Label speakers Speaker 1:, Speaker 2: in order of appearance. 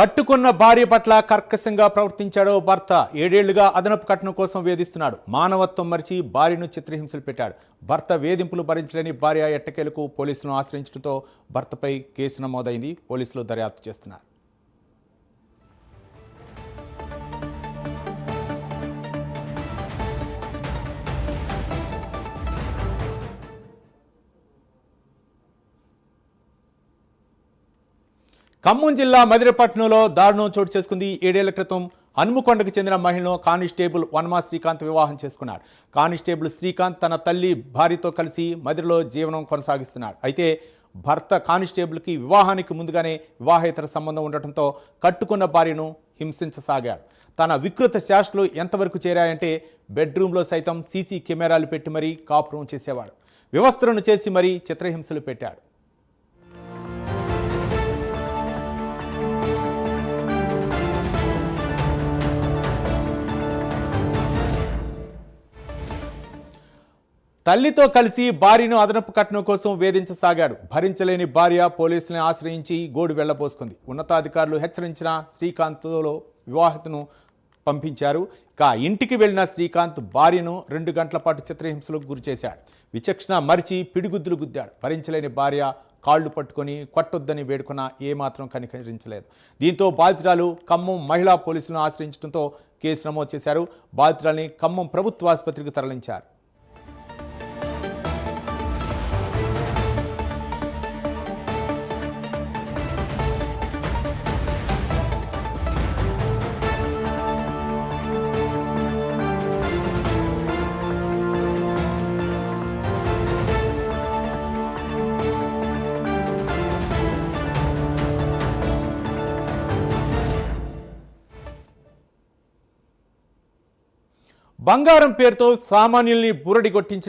Speaker 1: కట్టుకున్న భార్య పట్ల కర్కశంగా ప్రవర్తించాడో భర్త ఏడేళ్ళుగా అదనపు కట్నం కోసం వేధిస్తున్నాడు. మానవత్వం మరిచి భార్యను చిత్రహింసలు పెట్టాడు. భర్త వేధింపులు భరించలేని భార్య ఎట్టకేలకు పోలీసులను ఆశ్రయించడంతో భర్తపై కేసు నమోదైంది. పోలీసులు దర్యాప్తు చేస్తున్నారు. ఖమ్మం జిల్లా మదిరపట్నంలో దారుణం చోటు చేసుకుంది. ఏడేళ్ళ క్రితం హనుమకొండకు చెందిన మహిళను కానిస్టేబుల్ వనమా శ్రీకాంత్ వివాహం చేసుకున్నాడు. కానిస్టేబుల్ శ్రీకాంత్ తన తల్లి భార్యతో కలిసి మదిరలో జీవనం కొనసాగిస్తున్నాడు. అయితే భర్త కానిస్టేబుల్కి వివాహానికి ముందుగానే వివాహేతర సంబంధం ఉండటంతో కట్టుకున్న భార్యను హింసించసాగాడు. తన వికృత శాస్త్రలు ఎంతవరకు చేరాయంటే బెడ్రూమ్లో సైతం సీసీ కెమెరాలు పెట్టి మరీ కాపురం చేసేవాడు. వ్యవస్థలను చేసి మరీ చిత్రహింసలు పెట్టాడు. తల్లితో కలిసి భార్యను అదనపు కట్నం కోసం వేధించసాగాడు. భరించలేని భార్య పోలీసులను ఆశ్రయించి గోడు వెళ్ళపోసుకుంది ఉన్నతాధికారులు హెచ్చరించిన శ్రీకాంత్లో వివాహతను పంపించారు. ఇక ఇంటికి వెళ్ళిన శ్రీకాంత్ భార్యను రెండు గంటల పాటు చిత్రహింసలకు గురిచేశాడు. విచక్షణ మరిచి పిడిగుద్దులు గుద్దాడు. భరించలేని భార్య కాళ్ళు పట్టుకొని కొట్టొద్దని వేడుకున్నా ఏమాత్రం కనికరించలేదు. దీంతో బాధితురాలు ఖమ్మం మహిళా పోలీసులను ఆశ్రయించడంతో కేసు నమోదు చేశారు. బాధితురాల్ని ఖమ్మం ప్రభుత్వ ఆసుపత్రికి తరలించారు. బంగారం పేరుతో సామాన్యుల్ని బురడి కొట్టించిన